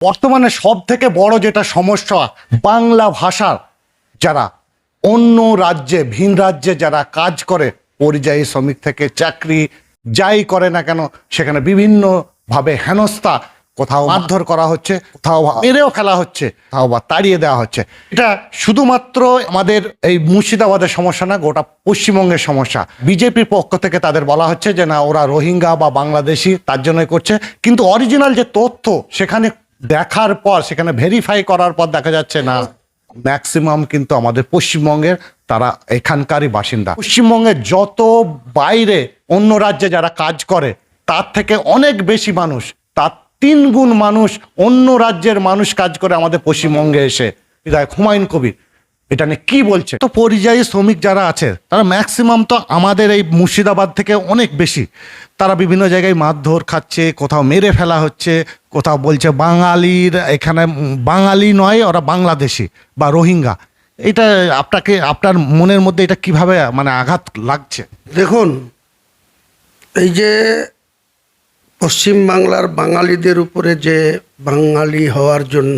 বর্তমানে সব থেকে বড় যেটা সমস্যা বাংলা ভাষার, যারা অন্য রাজ্যে, ভিন রাজ্যে যারা কাজ করে, পরিযায়ী শ্রমিক থেকে চাকরি যাই করে না কেন, সেখানে বিভিন্ন ভাবে হেনস্থা, কোথাও মারধর করা হচ্ছে, কোথাও মেরেও ফেলা হচ্ছে, কোথাও বা তাড়িয়ে দেওয়া হচ্ছে। এটা শুধুমাত্র আমাদের এই মুর্শিদাবাদের সমস্যা না, গোটা পশ্চিমবঙ্গের সমস্যা। বিজেপির পক্ষ থেকে তাদের বলা হচ্ছে যে, না, ওরা রোহিঙ্গা বা বাংলাদেশি, তার জন্যই করছে। কিন্তু অরিজিনাল যে তথ্য, সেখানে দেখার পর, সেখানে ভেরিফাই করার পর দেখা যাচ্ছে না ম্যাক্সিমাম কিন্তু আমাদের পশ্চিমবঙ্গের তারা এখানকারই বাসিন্দা। পশ্চিমবঙ্গের যত বাইরে অন্য রাজ্যে যারা কাজ করে, তার থেকে অনেক বেশি মানুষ, তার তিন গুণ মানুষ অন্য রাজ্যের মানুষ কাজ করে আমাদের পশ্চিমবঙ্গে এসে। হুমায়ুন কবির এটা নিয়ে কি বলছে? তো পরিযায়ী শ্রমিক যারা আছে তারা ম্যাক্সিমাম তো আমাদের এই মুর্শিদাবাদ থেকে অনেক বেশি। তারা বিভিন্ন জায়গায় মারধর খাচ্ছে কোথাও মেরে ফেলা হচ্ছে কোথাও বলছে বাঙালির এখানে বাঙালি নয় ওরা বাংলাদেশি বা রোহিঙ্গা। এটা আপনাকে আপনার মনের মধ্যে এটা কীভাবে মানে আঘাত লাগছে? দেখুন এই যে পশ্চিম বাংলার বাঙালিদের উপরে যে বাঙালি হওয়ার জন্য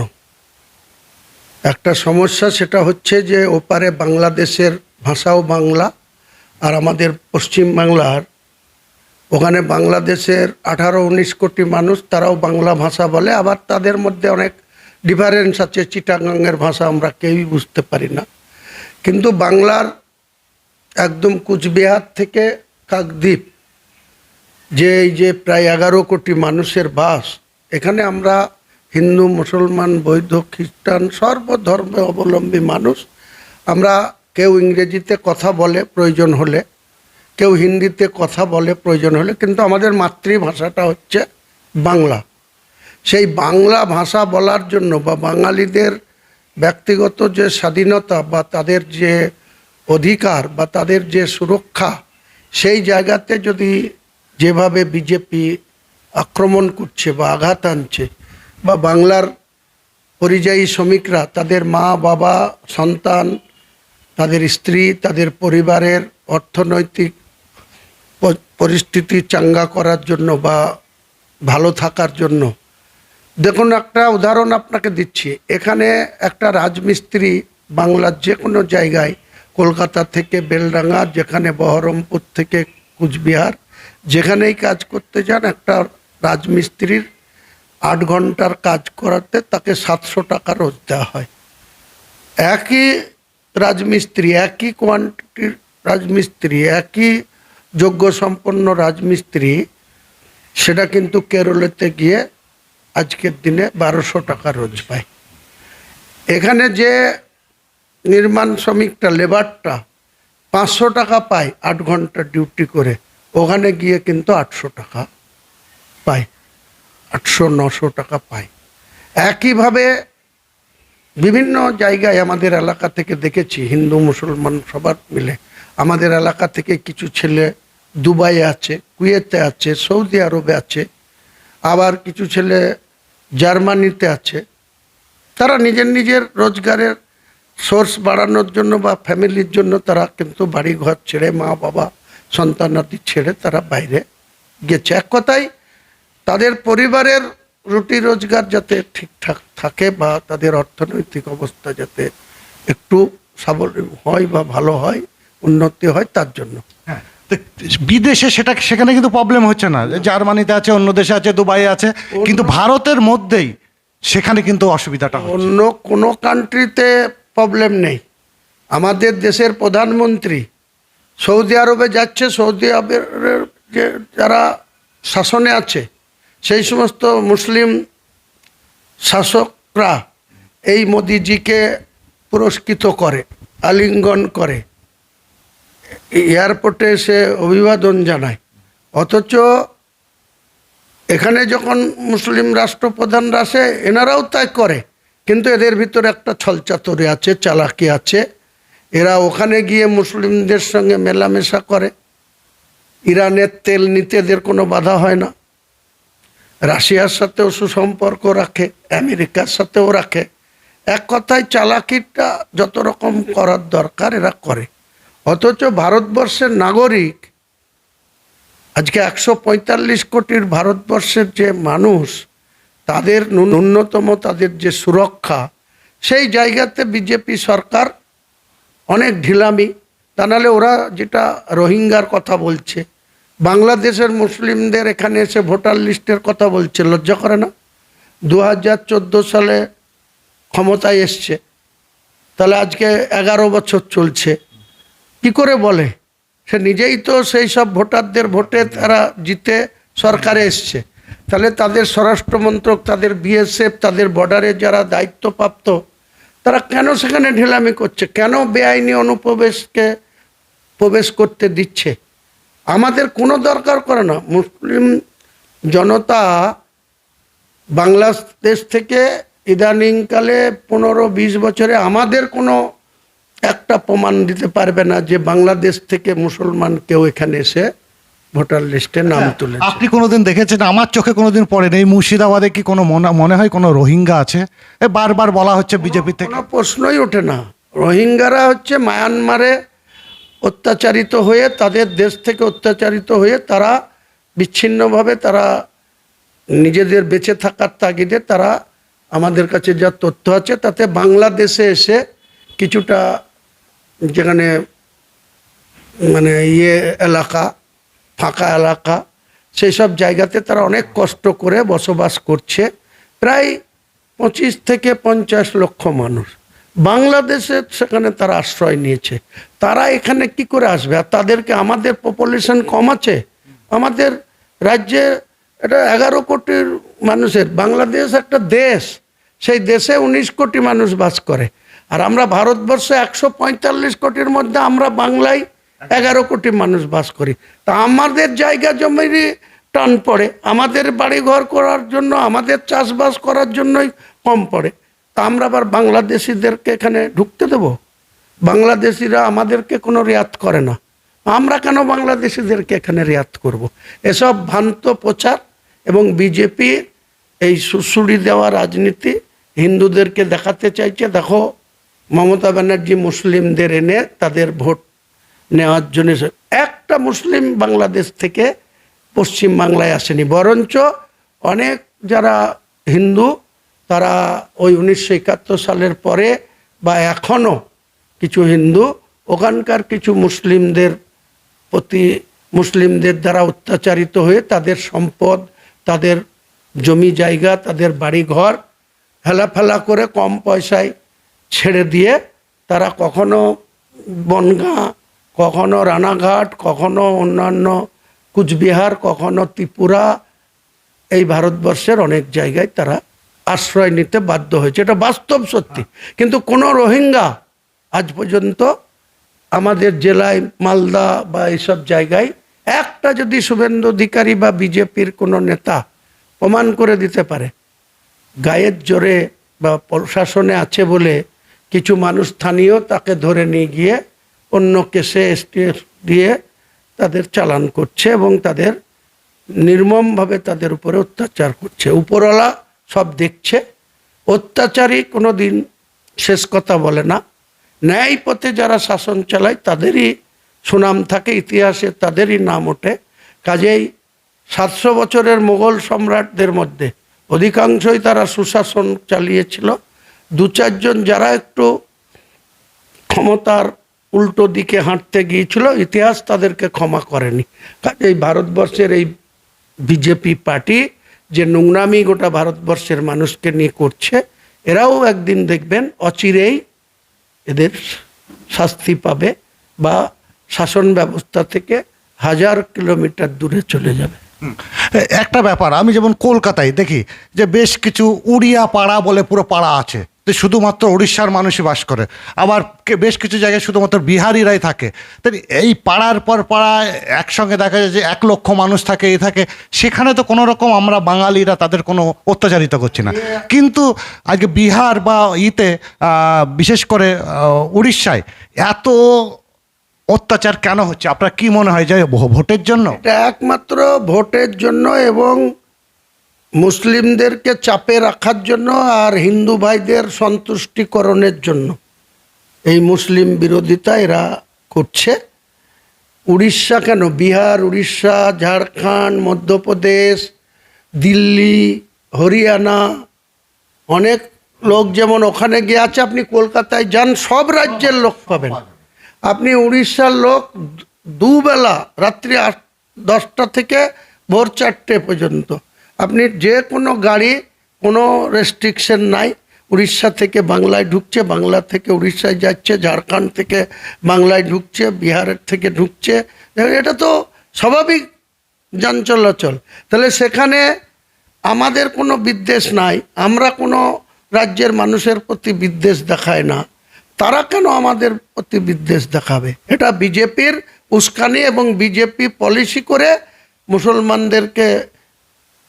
একটা সমস্যা সেটা হচ্ছে যে ওপারে বাংলাদেশের ভাষাও বাংলা আর আমাদের পশ্চিম বাংলার। ওখানে বাংলাদেশের আঠারো, উনিশ কোটি মানুষ তারাও বাংলা ভাষা বলে, আবার তাদের মধ্যে অনেক ডিফারেন্স আছে, চিটাগাংয়ের ভাষা আমরা কেউই বুঝতে পারি না। কিন্তু বাংলার একদম কুচবিহার থেকে কাকদ্বীপ, যে এই যে প্রায় এগারো কোটি মানুষের বাস, এখানে আমরা হিন্দু, মুসলমান, বৌদ্ধ, খ্রিস্টান, সর্বধর্মে অবলম্বী মানুষ। আমরা কেউ ইংরেজিতে কথা বলে প্রয়োজন হলে, কেউ হিন্দিতে কথা বলে প্রয়োজন হলে, কিন্তু আমাদের মাতৃভাষাটা হচ্ছে বাংলা। সেই বাংলা ভাষা বলার জন্য বা বাঙালিদের ব্যক্তিগত যে স্বাধীনতা বা তাদের যে অধিকার বা তাদের যে সুরক্ষা, সেই জায়গাতে যদি যেভাবে বিজেপি আক্রমণ করছে বা আঘাত আনছে বা বাংলার পরিযায়ী শ্রমিকরা তাদের মা, বাবা, সন্তান, তাদের স্ত্রী, তাদের পরিবারের অর্থনৈতিক পরিস্থিতি চাঙ্গা করার জন্য বা ভালো থাকার জন্য। দেখুন, একটা উদাহরণ আপনাকে দিচ্ছি। এখানে একটা রাজমিস্ত্রি বাংলার যে কোনো জায়গায়, কলকাতা থেকে বেলডাঙ্গা, যেখানে বহরমপুর থেকে কুচবিহার, যেখানেই কাজ করতে যান, একটা রাজমিস্ত্রির আট ঘণ্টার কাজ করাতে তাকে সাতশো টাকা রোজ দেওয়া হয়। একই রাজমিস্ত্রি, একই কোয়ান্টিটির রাজমিস্ত্রি, একই যোগ্য সম্পন্ন রাজমিস্ত্রি, সেটা কিন্তু কেরলেতে গিয়ে আজকের দিনে বারোশো টাকা রোজ পায়। এখানে যে নির্মাণ শ্রমিকটা, লেবারটা পাঁচশো টাকা পায় আট ঘণ্টা ডিউটি করে, ওখানে গিয়ে কিন্তু আটশো টাকা পায়। আটশো, নশো টাকা পায়। একইভাবে বিভিন্ন জায়গায় আমাদের এলাকা থেকে দেখেছি, হিন্দু, মুসলমান সবার মিলে। আমাদের এলাকা থেকে কিছু ছেলে দুবাই আছে, কুয়েতে আছে, সৌদি আরবে আছে। আবার কিছু ছেলে জার্মানিতে আছে। তারা নিজের নিজের রোজগারের সোর্স বাড়ানোর জন্য বা ফ্যামিলির জন্য তারা কিন্তু বাড়ি ঘর ছেড়ে মা বাবা সন্তানাদি ছেড়ে তারা বাইরে গেছে। এক কথায় তাদের পরিবারের রুটি রোজগার যাতে ঠিকঠাক থাকে বা তাদের অর্থনৈতিক অবস্থা যাতে একটু স্বাবলম্বী হয় বা ভালো হয় উন্নতি হয় তার জন্য। তো বিদেশে সেটা সেখানে কিন্তু প্রবলেম হচ্ছে না। জার্মানিতে আছে অন্য দেশে আছে দুবাই আছে কিন্তু ভারতের মধ্যেই সেখানে কিন্তু অসুবিধাটা অন্য কোনো কান্ট্রিতে প্রবলেম নেই। আমাদের দেশের প্রধানমন্ত্রী সৌদি আরবে যাচ্ছে সৌদি আরবের যে যারা শাসনে আছে সেই সমস্ত মুসলিম শাসকরা এই মোদিজিকে পুরস্কৃত করে, আলিঙ্গন করে। এয়ারপোর্টে এসে অভিবাদন জানায়। অথচ এখানে যখন মুসলিম রাষ্ট্রপ্রধানরা আসে, এনারাও তাই করে। কিন্তু এদের ভিতরে একটা ছলচাতুরি আছে, চালাকি আছে। এরা ওখানে গিয়ে মুসলিমদের সঙ্গে মেলামেশা করে। ইরানের তেল নিতে এদের কোনো বাধা হয় না। রাশিয়ার সাথেও সুসম্পর্ক রাখে, আমেরিকার সাথেও রাখে। এক কথায় চালাকিটা যত রকম করার দরকার এরা করে। অথচ ভারতবর্ষের নাগরিক, আজকে একশো পঁয়তাল্লিশ কোটির ভারতবর্ষের যে মানুষ, তাদের ন্যূনতম তাদের যে সুরক্ষা, সেই জায়গাতে বিজেপি সরকার অনেক ঢিলামি। তা নাহলে ওরা যেটা রোহিঙ্গার কথা বলছে বাংলাদেশের মুসলিমদের এখানে এসে ভোটার লিস্টের কথা বলছে, লজ্জা করে না? দু হাজার চোদ্দ সালে ক্ষমতায় এসছে। তাহলে আজকে এগারো বছর চলছে। কি করে বলে? সে নিজেই তো সেই সব ভোটারদের ভোটে তারা জিতে সরকারে এসছে। তাহলে তাদের স্বরাষ্ট্রমন্ত্রক, তাদের বিএসএফ, তাদের বর্ডারে যারা দায়িত্বপ্রাপ্ত, তারা কেন সেখানে ঢিলামি করছে? কেন বেআইনি অনুপ্রবেশকে প্রবেশ করতে দিচ্ছে? আমাদের কোনো দরকার করে না। মুসলিম জনতা বাংলাদেশ থেকে ইদানিংকালে পনেরো বিশ বছরে আমাদের কোনো একটা প্রমাণ দিতে পারবে না যে বাংলাদেশ থেকে মুসলমান কেউ এখানে এসে ভোটার লিস্টে নাম তুলেছে। আপনি কোনোদিন দেখেছেন? আমার চোখে কোনোদিন পড়েন। এই মুর্শিদাবাদে কি কোনো মনে মনে হয় কোনো রোহিঙ্গা আছে? এ বারবার বলা হচ্ছে বিজেপি থেকে। প্রশ্নই ওঠে না। রোহিঙ্গারা হচ্ছে মায়ানমারে অত্যাচারিত হয়ে, তাদের দেশ থেকে অত্যাচারিত হয়ে তারা বিচ্ছিন্নভাবে তারা নিজেদের বেঁচে থাকার তাগিদে তারা আমাদের কাছে যা তথ্য আছে, তাতে বাংলাদেশে এসে কিছুটা যেখানে মানে ইয়ে এলাকা, ফাঁকা এলাকা সেই সব জায়গাতে তারা অনেক কষ্ট করে বসবাস করছে। প্রায় পঁচিশ থেকে পঞ্চাশ লক্ষ মানুষ। বাংলাদেশে সেখানে তারা আশ্রয় নিয়েছে। তারা এখানে কি করে আসবে? আর তাদেরকে আমাদের পপুলেশন কম আছে? আমাদের রাজ্যে এটা এগারো কোটির মানুষের, বাংলাদেশ একটা দেশ। সেই দেশে উনিশ কোটি মানুষ বাস করে। আর আমরা ভারতবর্ষে একশো পঁয়তাল্লিশ কোটির মধ্যে আমরা বাংলায় এগারো কোটি মানুষ বাস করি। তা আমাদের জায়গা জমিরই টান পড়ে। আমাদের বাড়ি ঘর করার জন্য, আমাদের চাষবাস করার জন্যই কম পড়ে। তা আমরা আবার বাংলাদেশিদেরকে এখানে ঢুকতে দেব? বাংলাদেশিরা আমাদেরকে কোনো রেয়াত করে না। আমরা কেন বাংলাদেশিদেরকে এখানে রেয়াত করব। এসব ভ্রান্ত প্রচার এবং বিজেপি এই সুশুড়ি দেওয়া রাজনীতি হিন্দুদেরকে দেখাতে চাইছে। দেখো, মমতা ব্যানার্জি মুসলিমদের এনে তাদের ভোট নেওয়ার জন্য একটা মুসলিম বাংলাদেশ থেকে পশ্চিম বাংলায় আসেনি। বরঞ্চ অনেক যারা হিন্দু তারা ওই উনিশশো একাত্তর সালের পরে বা এখনও কিছু হিন্দু, ওখানকার কিছু মুসলিমদের প্রতি, মুসলিমদের দ্বারা অত্যাচারিত হয়ে তাদের সম্পদ, তাদের জমি জায়গা, তাদের বাড়ি ঘর হেলাফেলা করে কম পয়সায় ছেড়ে দিয়ে তারা কখনো বনগাঁ, কখনো রানাঘাট, কখনো অন্যান্য কুচবিহার, কখনো ত্রিপুরা, এই ভারতবর্ষের অনেক জায়গায় তারা আশ্রয় নিতে বাধ্য হয়েছে। এটা বাস্তব সত্যি। কিন্তু কোনো রোহিঙ্গা আজ পর্যন্ত আমাদের জেলায় মালদা বা এইসব জায়গায় একটা যদি শুভেন্দু অধিকারী বা বিজেপির কোনো নেতা প্রমাণ করে দিতে পারে, গায়ের জোরে বা প্রশাসনে আছে বলে কিছু মানুষ স্থানীয় তাকে ধরে নিয়ে গিয়ে অন্য কেসে এসটিএফ দিয়ে তাদের চালান করছে এবং তাদের নির্মমভাবে তাদের উপরে অত্যাচার করছে। উপরওয়ালা সব দেখছে। অত্যাচারী কোনো দিন শেষ কথা বলে না। ন্যায় পথে যারা শাসন চালায়, তাদেরই সুনাম থাকে, ইতিহাসে তাদেরই নাম ওঠে। কাজেই সাতশো বছরের মোগল সম্রাটদের মধ্যে অধিকাংশই তারা সুশাসন চালিয়েছিল। দু চারজন যারা একটু ক্ষমতার উল্টো দিকে হাঁটতে গিয়েছিল, ইতিহাস তাদেরকে ক্ষমা করেনি। কাজেই ভারতবর্ষের এই বিজেপি পার্টি যে নোংরামি গোটা ভারতবর্ষের মানুষকে নিয়ে করছে, এরাও একদিন দেখবেন অচিরেই এদের শাস্তি পাবে বা শাসন ব্যবস্থা থেকে হাজার কিলোমিটার দূরে চলে যাবে। একটা ব্যাপার, আমি যেমন কলকাতায় দেখি যে বেশ কিছু উড়িয়া পাড়া বলে পুরো পাড়া আছে। যে শুধুমাত্র উড়িষ্যার মানুষই বাস করে। আবার বেশ কিছু জায়গায় শুধুমাত্র বিহারিরাই থাকে। তাই এই পাড়ার পর পাড়ায় একসঙ্গে দেখা যায় যে এক লক্ষ মানুষ থাকে, এ থাকে। সেখানে তো কোনো রকম আমরা বাঙালিরা তাদের কোনো অত্যাচারিত করছি না। কিন্তু আজকে বিহার বা ইতে বিশেষ করে উড়িষ্যায় এত অত্যাচার কেন হচ্ছে? আপনার কি মনে হয় যে ভোটের জন্য? একমাত্র ভোটের জন্য এবং মুসলিমদেরকে চাপে রাখার জন্য আর হিন্দু ভাইদের সন্তুষ্টিকরণের জন্য। এই মুসলিম বিরোধিতা এরা করছে। উড়িষ্যা কেন? বিহার, উড়িষ্যা, ঝাড়খণ্ড, মধ্যপ্রদেশ, দিল্লি, হরিয়ানা, অনেক লোক যেমন ওখানে গিয়ে আছে, আপনি কলকাতায় যান, সব রাজ্যের লোক পাবেন। আপনি উড়িষ্যার লোক দুবেলা, রাত্রি আট দশটা থেকে ভোর চারটে পর্যন্ত। আপনি যে কোনো গাড়ি, কোনো রেস্ট্রিকশন নাই। উড়িষ্যা থেকে বাংলায় ঢুকছে, বাংলা থেকে উড়িষ্যায় যাচ্ছে, ঝাড়খণ্ড থেকে বাংলায় ঢুকছে, বিহারের থেকে ঢুকছে। এটা তো স্বাভাবিক যান চলাচল তাহলে সেখানে আমাদের কোনো বিদ্বেষ নাই, আমরা কোনো রাজ্যের মানুষের প্রতি বিদ্বেষ দেখায় না। তারা কেন আমাদের প্রতি বিদ্বেষ দেখাবে? এটা বিজেপির উস্কানি এবং বিজেপি পলিসি করে মুসলমানদেরকে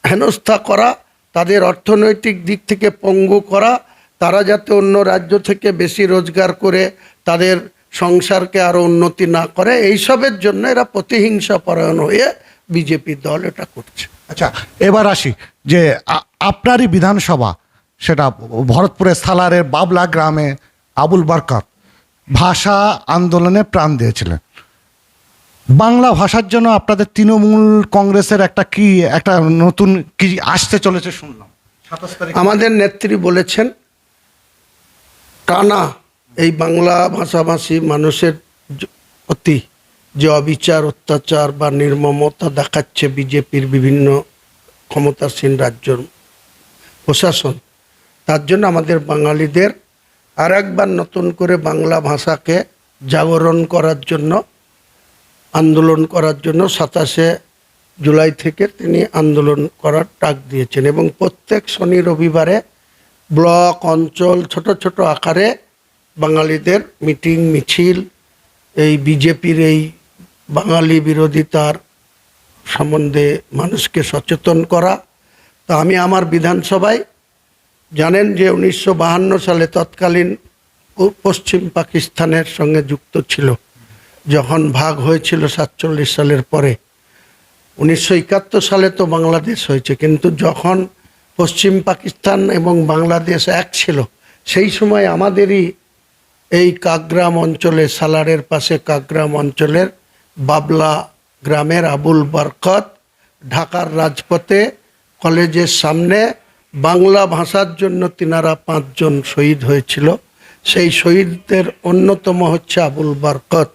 হেনস্থা করা, তাদের অর্থনৈতিক দিক থেকে পঙ্গু করা, তারা যাতে অন্য রাজ্য থেকে বেশি রোজগার করে তাদের সংসারকে আরও উন্নতি না করে, এইসবের জন্য এরা প্রতিহিংসা পরায়ণ হয়ে বিজেপি দল এটা করছে। আচ্ছা এবার আসি যে আপনারই বিধানসভা, সেটা ভরতপুরের সালারের বাবলা গ্রামে আবুল বরকত ভাষা আন্দোলনে প্রাণ দিয়েছিলেন। বাংলা ভাষার জন্য আপনাদের তৃণমূল কংগ্রেসের একটা কি, একটা নতুন কি আসতে চলেছে শুনলাম। আমাদের নেত্রী বলেছেন, টানা এই বাংলা ভাষাভাষী মানুষের প্রতি যে অবিচার, অত্যাচার বা নির্মমতা দেখাচ্ছে বিজেপির বিভিন্ন ক্ষমতাসীন রাজ্যর প্রশাসন, তার জন্য আমাদের বাঙালিদের আর একবার নতুন করে বাংলা ভাষাকে জাগরণ করার জন্য আন্দোলন করার জন্য সাতাশে জুলাই থেকে তিনি আন্দোলন করার ডাক দিয়েছেন এবং প্রত্যেক শনি রবিবারে ব্লক, অঞ্চল, ছোট ছোট আকারে বাঙালিদের মিটিং, মিছিল, এই বিজেপির এই বাঙালি বিরোধিতার সম্বন্ধে মানুষকে সচেতন করা। তা আমি আমার বিধানসভায় জানেন যে উনিশশো সালে তৎকালীন পশ্চিম পাকিস্তানের সঙ্গে যুক্ত ছিল। যখন ভাগ হয়েছিল সাতচল্লিশ সালের পরে, উনিশশো একাত্তর সালে তো বাংলাদেশ হয়েছে, কিন্তু যখন পশ্চিম পাকিস্তান এবং বাংলাদেশ এক ছিল, সেই সময় আমাদেরই এই কাকগ্রাম অঞ্চলে, সালারের পাশে কাকগ্রাম অঞ্চলের বাবলা গ্রামের আবুল বরকত ঢাকার রাজপথে কলেজের সামনে বাংলা ভাষার জন্য তিনারা পাঁচজন শহীদ হয়েছিল। সেই শহীদদের অন্যতম হচ্ছে আবুল বরকত।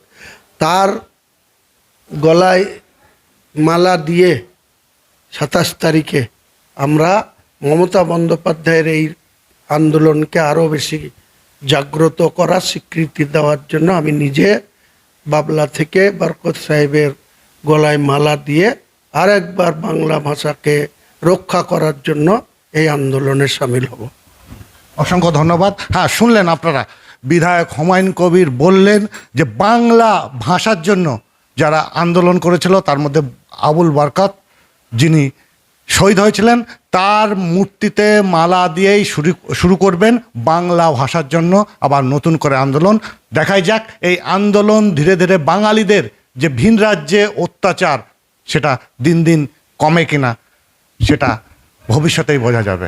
তার গলায় মালা দিয়ে সাতাশ তারিখে আমরা মমতা বন্দ্যোপাধ্যায়ের এই আন্দোলনকে আরও বেশি জাগ্রত করা স্বীকৃতি দেওয়ার জন্য আমি নিজে বাবলা থেকে বরকত সাহেবের গলায় মালা দিয়ে আর একবার বাংলা ভাষাকে রক্ষা করার জন্য এই আন্দোলনে সামিল হব। অসংখ্য ধন্যবাদ। হ্যাঁ শুনলেন আপনারা। বিধায়ক হুমায়ুন কবির বললেন যে বাংলা ভাষার জন্য যারা আন্দোলন করেছিল, তার মধ্যে আবুল বরকত যিনি শহীদ হয়েছিলেন, তার মূর্তিতে মালা দিয়েই শুরু শুরু করবেন বাংলা ভাষার জন্য আবার নতুন করে আন্দোলন। দেখাই যাক, এই আন্দোলন ধীরে ধীরে বাঙালিদের যে ভিন রাজ্যে অত্যাচার, সেটা দিন দিন কমে কিনা, সেটা ভবিষ্যতেই বোঝা যাবে।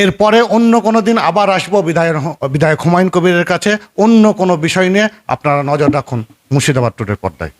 এরপরে অন্য কোনো দিন আবার আসব বিধায়ক বিধায়ক হুমায়ুন কবিরের কাছে। অন্য কোনো বিষয় নিয়ে আপনারা নজর রাখুন মুর্শিদাবাদ টুডের পর্দায়।